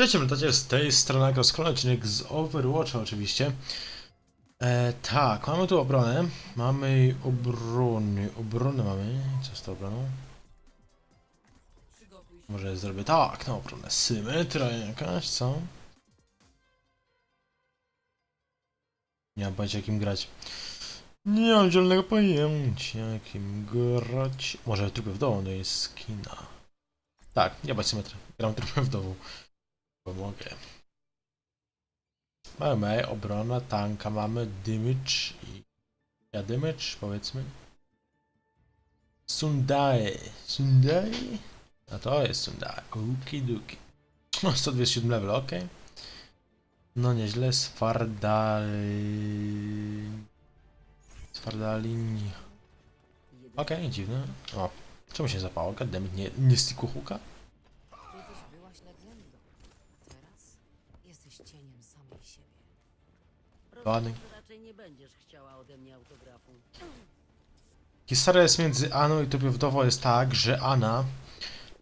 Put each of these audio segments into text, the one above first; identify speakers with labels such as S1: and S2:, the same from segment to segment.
S1: Cześć, pamiętacie z tej strony kolejny odcinek z Overwatcha oczywiście. E, tak, mamy tu obronę. Mamy obrony. Obronę mamy. Co z tą obroną? Może zrobię tak, na obronę. Symetria jakaś, co? Nie mam pojęcia jakim grać. Nie mam zielonego pojęcia jakim grać. Może trupy w domu to jest skina. Tak, nie bać symetry. Gram trupy w domu. Pomogę. Mamy obrona, tanka mamy, damage i... Ja damage, powiedzmy. Sundai. Sundai? A to jest Sundai. Okidoki. No, 127 level, ok. No nieźle, Sfardal... Sfardalini. Okej, dziwne. O, czemu się zapało? Goddammit, nie, nie stiku huka?
S2: Raczej nie będziesz chciała ode mnie autografu.
S1: Historia jest między Aną i Trupią Wdową jest tak, że Anna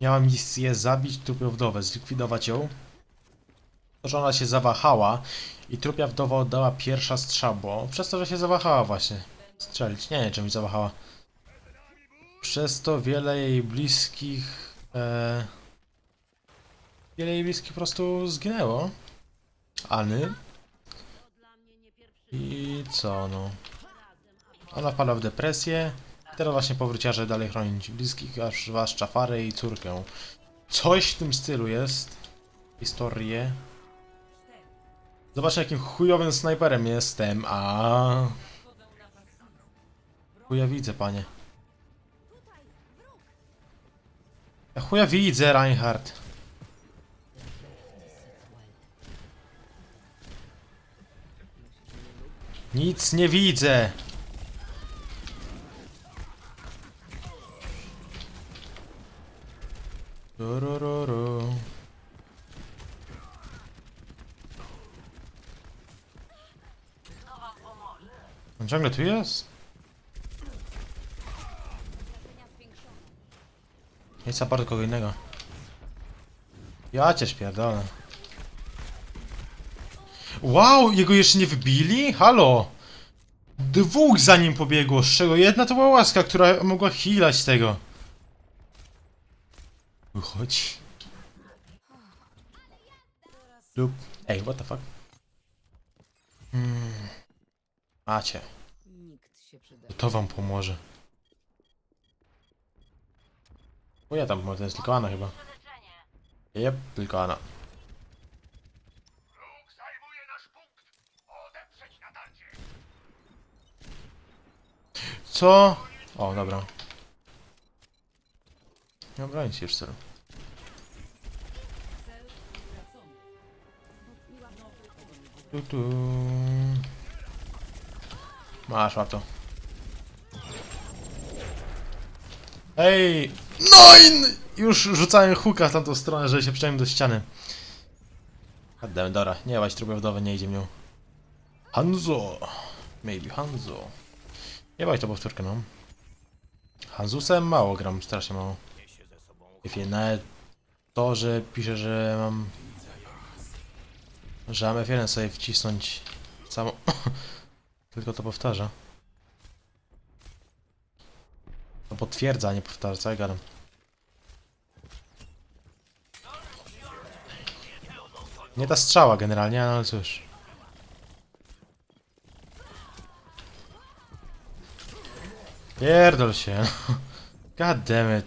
S1: miała misję zabić Trupią Wdowę, zlikwidować ją. To, że ona się zawahała i Trupia Wdowa oddała pierwsza strzał, bo przez to, że się zawahała właśnie strzelić. Nie wiem, czym zawahała. Przez to wiele jej bliskich... E, wiele jej bliskich po prostu zginęło. Any. I co no. Ona wpadła w depresję. Teraz właśnie powróciła, żeby dalej chronić bliskich, aż zwłaszcza Farę i córkę. Coś w tym stylu jest. Historię. Zobaczcie jakim chujowym snajperem jestem, a Chuja widzę, panie. Ja chuja widzę, Reinhardt. Nic nie widzę. Turururu. On ciągle tu jest? Nie support kogo innego. Ja cię śpierdolę. Wow, jego jeszcze nie wybili? Halo! Dwóch za nim pobiegło, z czego jedna to była łaska, która mogła healać tego. Wychodź. Lub... Ej, what the fuck? Hmm. Macie, to wam pomoże. O ja tam, to jest tylko Anna chyba. Jep, tylko Anna. Co? O, dobra. Nie obronić się już celu. Tu, tu. Masz, łap Ej! Nein! Już rzucałem huka w tamtą stronę, żeby się przyciągnąć do ściany. Goddammit, dobra, nie łaź trupy wdowy, nie idzie mną. Hanzo! Maybe Hanzo. Nie bać to powtórkę, no. Hanzusem mało gram, strasznie mało. Wiecie, nawet to, że pisze, że mam... Że mam F1 sobie wcisnąć samo... Tylko to powtarza. To potwierdza, nie powtarza, co ja gadam. Nie ta strzała generalnie, ale cóż. Pierdol się. God damn it.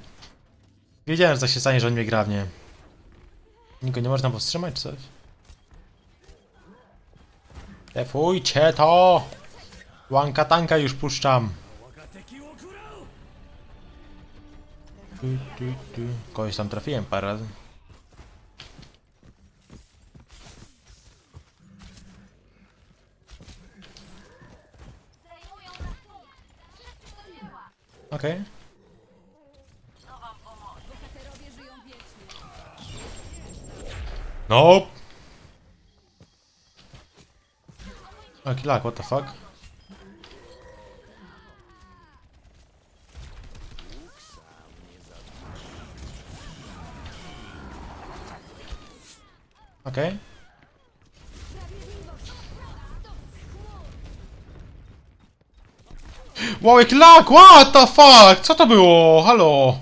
S1: Wiedziałem, że tak się stanie, że on mnie grabnie. Niko nie można powstrzymać coś? Defujcie to! Łanka tanka już puszczam. Tu, tu, tu. Kogoś tam trafiłem parę razy. Okej. Nope. Jaki lag, what the fuck? Okej. Wow, jaki lag! What the fuck? Co to było? Halo?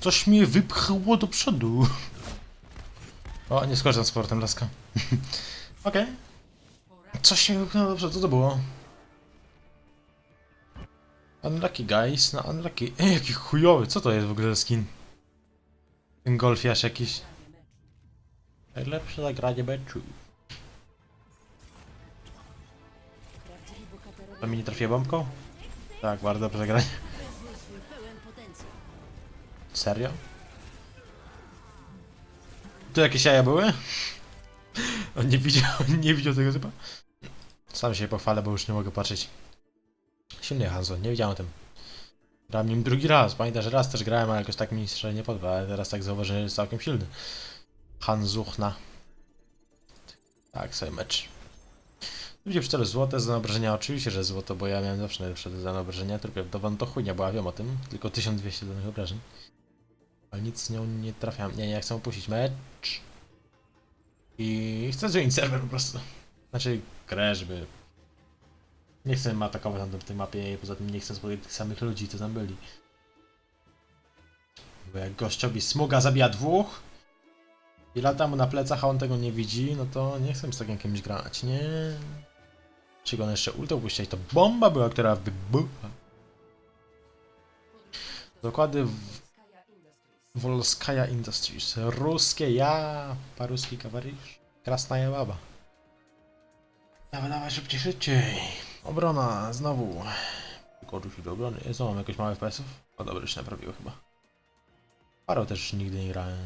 S1: Coś mnie wypchło do przodu. O, nie skorzystam z portem laska. Okej. Coś mnie wypchnęło do przodu, co to było? Unlucky guys, no unlucky. Ej, jaki chujowy, co to jest w ogóle skin? Ten golfiarz jakiś. Najlepsze zagranie meczu. To mi nie trafiła bombką? Tak, bardzo dobrze
S2: potencjał.
S1: Serio? Tu jakieś jaja były? On nie widział, on nie widział tego typa? Sam się pochwalę, bo już nie mogę patrzeć. Silny Hanzo, nie wiedziałem o tym. Grałem nim drugi raz. Pamiętam, że raz też grałem, ale jakoś tak mi średnio podoba, ale teraz tak zauważyłem, że jest całkiem silny. Hanzuchna. Tak, sobie mecz. Ludzie w 4 złote za obrażenia, oczywiście, że złoto, bo ja miałem zawsze najlepsze za obrażenia, tylko do to chujnia, bo ja wiem o tym, tylko 1200 danych obrażeń. Ale nic z nią nie trafiam. Nie, nie, chcę opuścić mecz. I chcę zmienić serwer po prostu. Znaczy grę, żeby... Nie chcę atakować w tej mapie i poza tym nie chcę spotkać tych samych ludzi, co tam byli. Bo jak gościowi smuga zabija dwóch i lata mu na plecach, a on tego nie widzi, no to nie chcę z takim kimś grać, nie. Czy go jeszcze ultą puścić, to bomba była, która wybucha. Dokłady w Volskaya Industries. Ruskie ja, paruski kawarysz. Krasnaja baba. Dawaj, dawaj, szybciej, szybciej. Obrona, znowu. Tylko się do obrony. Co, mam jakoś małe FPS-ów? O, dobra, już się naprawiło chyba. Paro też nigdy nie grałem.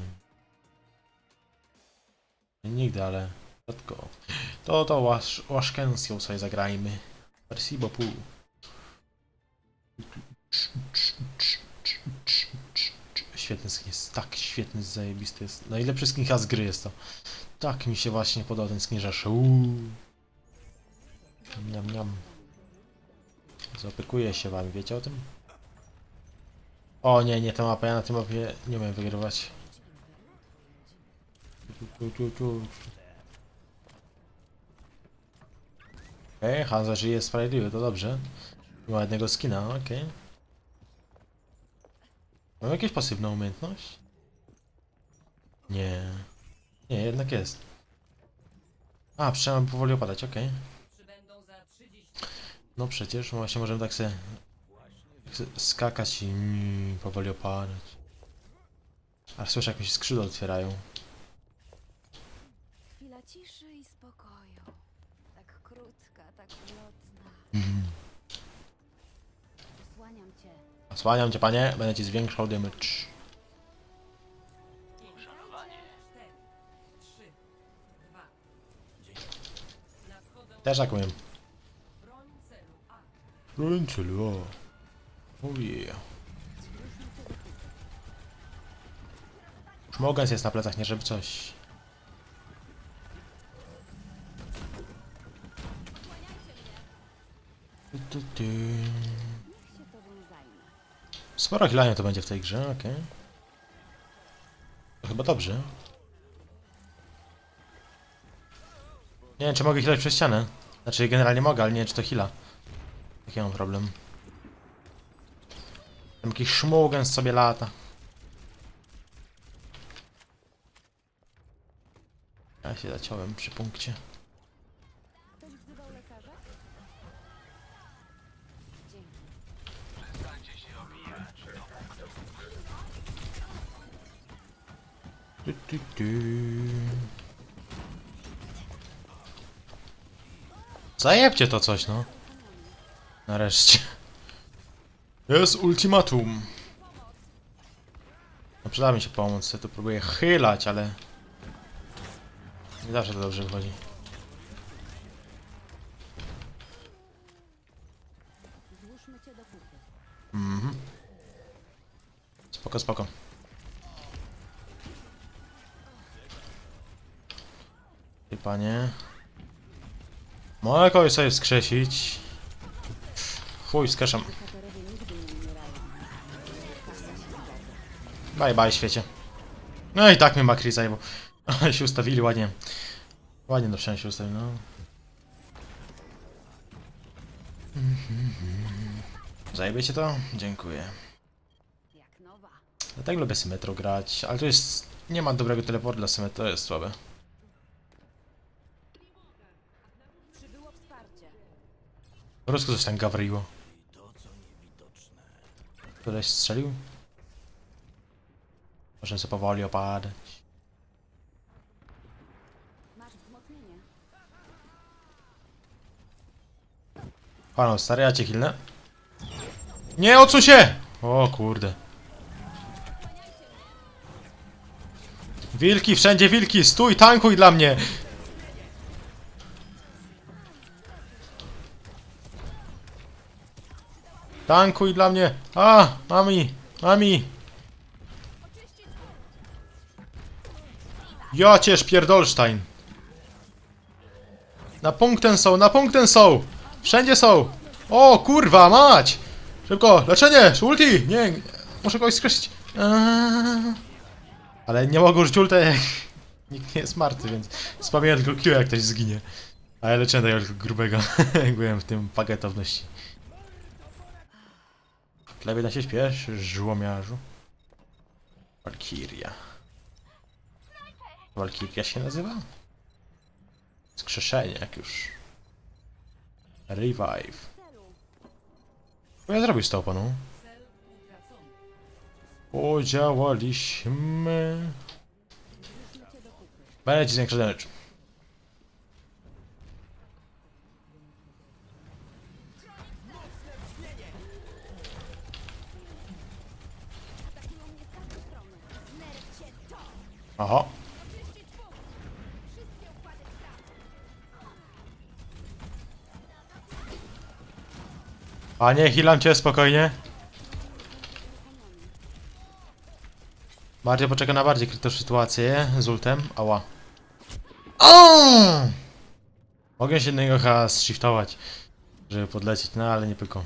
S1: Nigdy, ale rzadko. To, to łasz, łaszkęsją sobie zagrajmy. Bo pół. Świetny skin jest, tak świetny, zajebisty jest. Najlepszy skin chyba z gry jest to. Tak mi się właśnie podoba ten skin, uuu. Niam, niam. Zaopiekuję się wami, wiecie o tym? O nie, nie ta mapa, ja na tym mapie nie umiem wygrywać. Tu, tu, tu, tu. Okej, okay, Hansa żyje sprawiedliwy, to dobrze. Ma jednego skina, okej. Mam jakieś pasywną umiejętność? Nie. Nie, jednak jest. A, przynajmniej powoli opadać, okej. No przecież, właśnie możemy tak sobie tak skakać i mm, powoli opadać. Aż słyszę, jak mi się skrzydła otwierają.
S3: Chwila ciszy i spokoju. Tak krótka, tak ulotna.
S1: Mhm.
S3: Osłaniam cię.
S1: Osłaniam cię, panie, będę ci zwiększał damage. Też tak umiem. Broń celu, o. Oh yeah. Szmogens jest na plecach, nie żeby coś. Sporo chilania to będzie w tej grze, okej. To chyba dobrze. Nie wiem, czy mogę hilać przez ścianę. Znaczy, generalnie mogę, ale nie wiem, czy to hila. Jaki mam problem. Tam jakiś szmugens sobie lata. Ja się zaciąłem przy punkcie. Zajebcie to coś, no. Nareszcie. Jest ultimatum. No przyda mi się pomoc, ja tu próbuję chylać, ale... Nie zawsze to dobrze wychodzi. Mhm. Spoko, spoko. Ty panie. Mogę kogoś sobie wskrzesić. Chuj, skeszam. Bye bye świecie. No i tak mnie Makri. Ale się ustawili ładnie. Ładnie do przodu się ustawili, no. Zajebiecie to? Dziękuję.
S2: Nowa.
S1: Dlatego lubię Symmetro grać, ale to jest... Nie ma dobrego teleportu dla Symmetro, to jest słabe. Po prostu coś tam gawryło. Ktoś strzelił? Może sobie powoli opadać.
S2: Masz wzmocnienie.
S1: Panu, stary, ja cię hilnę. Nie, odsuń się! O kurde. Wilki, wszędzie wilki! Stój, tankuj dla mnie! Tankuj dla mnie! A, mami, mami! Ja cię pierdolstein! Na punkt ten są, na punkt ten są! Wszędzie są! O, kurwa, mać! Szybko, leczenie! Ulti! Nie, muszę kogoś skreślić. Ale nie mogę użyć ulta, nikt nie jest martwy, więc spamię tylko Q, jak ktoś zginie. A ja leczę tego grubego, jak byłem w tym pakietowności. Lepiej się śpiesz, żłomiarzu. Walkiria. Walkiria się nazywa? Skrzeszenie, jak już. Revive. Co ja zrobił z tą panu? Podziałaliśmy. Będzie zwiększa damage. Aha. Panie, hilam cię spokojnie. Bardziej poczekam na bardziej krytyczną sytuację z ultem. Ała. O! Mogę się innego chyba shiftować, żeby podlecieć, no ale nie pyką.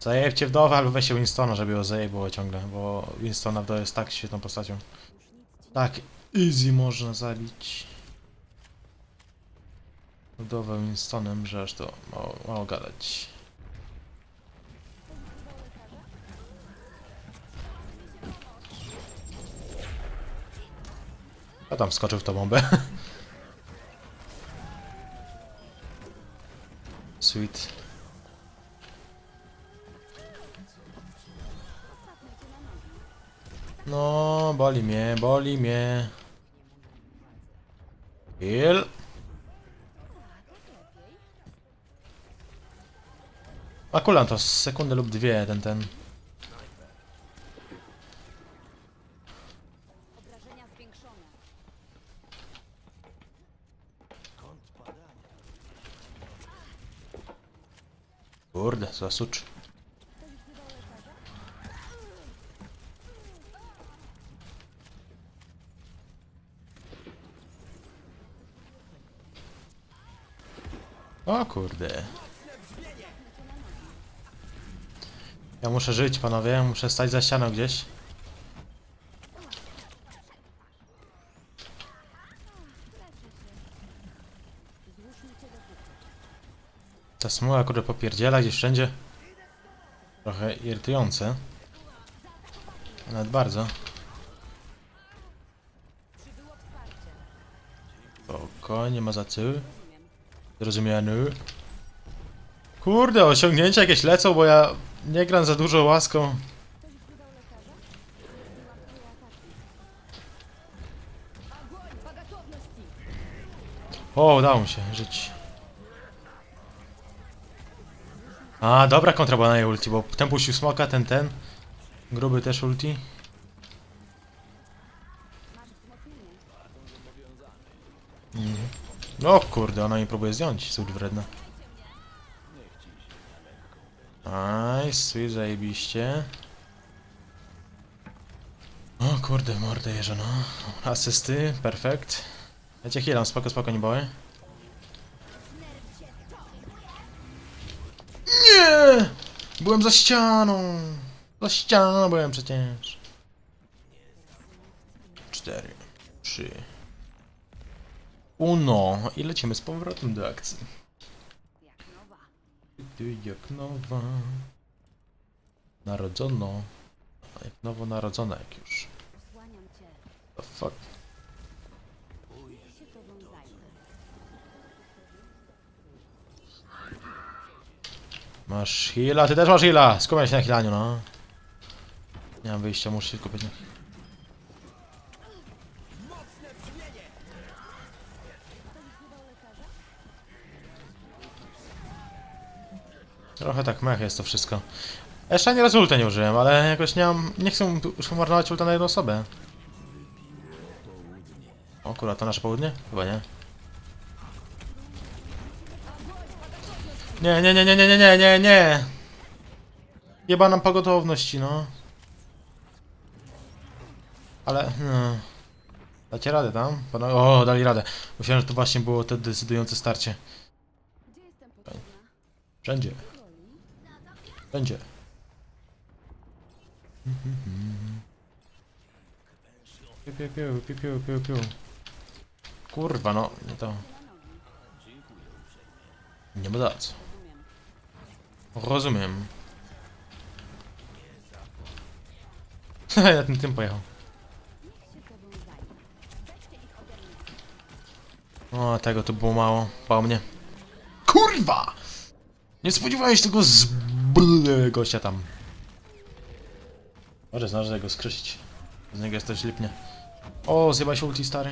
S1: Zajebcie wdowę albo weźcie Winstona, żeby ją zajebło ciągle, bo Winstona wdowa jest tak świetną postacią. Tak, easy można zabić. Wdowę Winstonem, że aż to mało, mało gadać. A tam skoczył w tą bombę. mnie, boli mnie. Heal. Akulam to z sekundy lub dwie, ten, ten. Kurde, zasucz. O kurde. Ja muszę żyć, panowie. Muszę stać za ścianą gdzieś. Ta smuła, kurde, popierdziela gdzieś wszędzie. Trochę irytujące. Nawet bardzo. Spoko, nie ma za co. Zrozumiany. Kurde, osiągnięcia jakieś lecą, bo ja nie gram za dużo łaską. O, udało mi się żyć. A, dobra kontra była na jej ulti, bo ten puścił smoka, ten, ten. Gruby też ulti. Mhm. No kurde, ona mi próbuje zdjąć, cud wredna. Nice, sweet, zajebiście. O kurde, mordę jeżo, no. Asysty, perfekt. Ja cię healam, spoko, spoko, nie boję. Nie! Byłem za ścianą! Za ścianą byłem przecież. 4, 3, Uno. I lecimy z powrotem do akcji. Ty jak nowa. Narodzono. Jak nowo narodzona jak już. The fuck. Masz heala, ty też masz heala! Skupiam się na healaniu, no. Nie mam wyjścia, muszę się skupić na Trochę tak mech jest to wszystko. Jeszcze ani razu ulta nie użyłem, ale jakoś nie mam... Nie chcę już marnować ulta na jedną osobę. O kurwa, to nasze południe? Chyba nie. Nie, nie, nie, nie, nie, nie, nie, nie, nie. Jeba nam pogotowności, no. Ale, no. Dacie radę tam? O, dali radę. Myślałem, że to właśnie było to decydujące starcie. Wszędzie. Wszędzie. Piu, piu, piu, piu, piu, piu, piu. Kurwa, no, nie to. Nie ma co.
S2: Rozumiem.
S1: Ja tym tym pojechał. O, tego tu było mało. Bał mnie. Kurwa! Nie spodziewałem się tego z bl- gościa tam. Może zdążę go skrzesić. Z niego jest też lipnie. O, zjeba się ulti stary.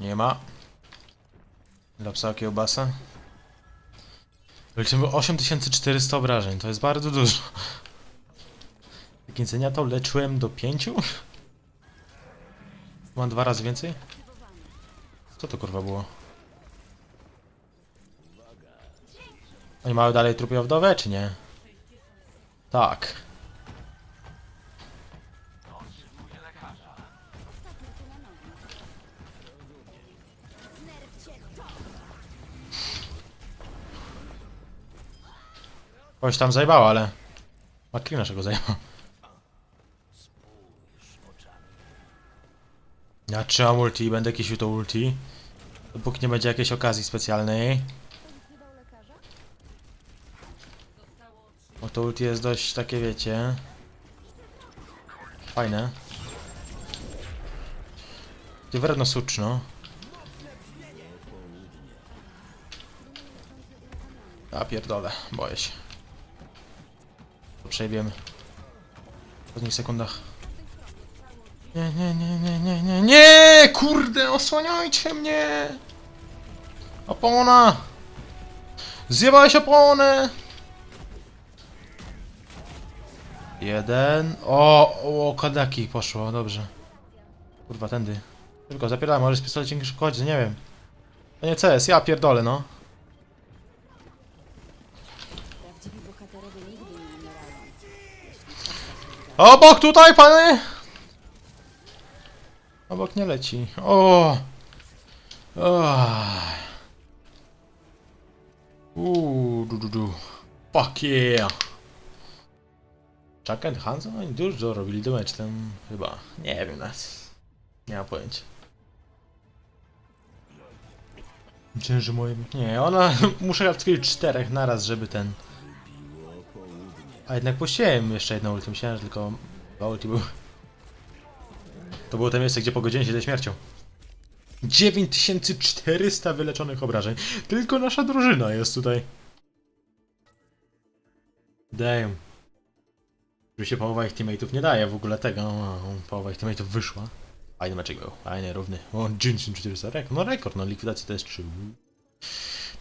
S1: Nie ma. Dla psa kiełbasa. Leczymy 8400 obrażeń, to jest bardzo dużo. Nie to leczyłem do 5? Mam dwa razy więcej? Co to kurwa było? Oni mają dalej trupy wdowę, czy nie? Tak. Kogoś tam zajebała, ale... Maklina czego zajebała. Ja trzymam ulti będę kisił to ulti. Dopóki nie będzie jakiejś okazji specjalnej. Bo to ulti jest dość takie, wiecie... Fajne. Ty wredno suczno. Ja pierdolę, boję się. To przejdziemy. W ostatnich sekundach. Nie, nie, nie, nie, nie, nie, nie! Kurde, osłaniajcie mnie! Opona! Zjebałeś oponę! Jeden. O, o, kadaki poszło, dobrze. Kurwa, tędy. Tylko zapieramy, może z pistoleciem szkodzi, nie wiem. To nie CS, ja pierdolę, no. Obok tutaj, pany! Obok nie leci. O! Ach. Uuu, du, du. Fuck yeah! Chuck and Hanson? Oni dużo robili damage tam, chyba. Nie wiem nawet. Nie mam pojęcia. Że moje... Nie, ona... Muszę odkryć czterech naraz, żeby ten... A jednak puściłem jeszcze jedną ulti, myślałem, że tylko dwa ulti były. To było to miejsce, gdzie po godzinie się ze śmiercią. 9400 wyleczonych obrażeń. Tylko nasza drużyna jest tutaj. Damn. Się połowa ich teammateów nie daje w ogóle tego. No, połowa ich teammateów wyszła. Fajny meczek był. Fajny, równy. O, 9400 rekord. No rekord, no likwidacji to jest 3.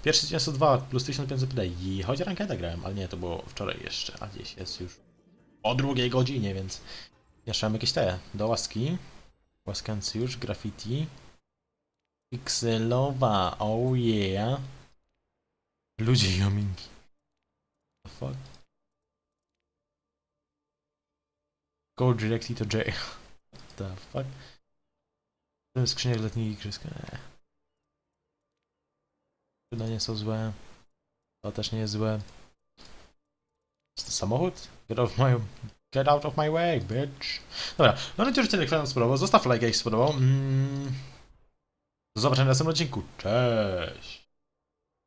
S1: Pierwszy dzień 102 plus 1500 PD. I choć rankeda grałem, ale nie, to było wczoraj jeszcze. A dziś jest już o drugiej godzinie, więc jeszcze mam jakieś te do łaski. Łaskance już, graffiti. Pixelowa, oh yeah. Ludzie i ominki. The fuck? Go directly to jail. What the fuck? To jest skrzynia letniej igrzyska. Eee. No nie są złe. To też nie jest złe. Jest to samochód? Of my, get out of my way, bitch. Dobra, no nadzieję, że ten ekran spodobał. Zostaw like, jak spodobał. Mm. Do zobaczenia w następnym odcinku. Cześć!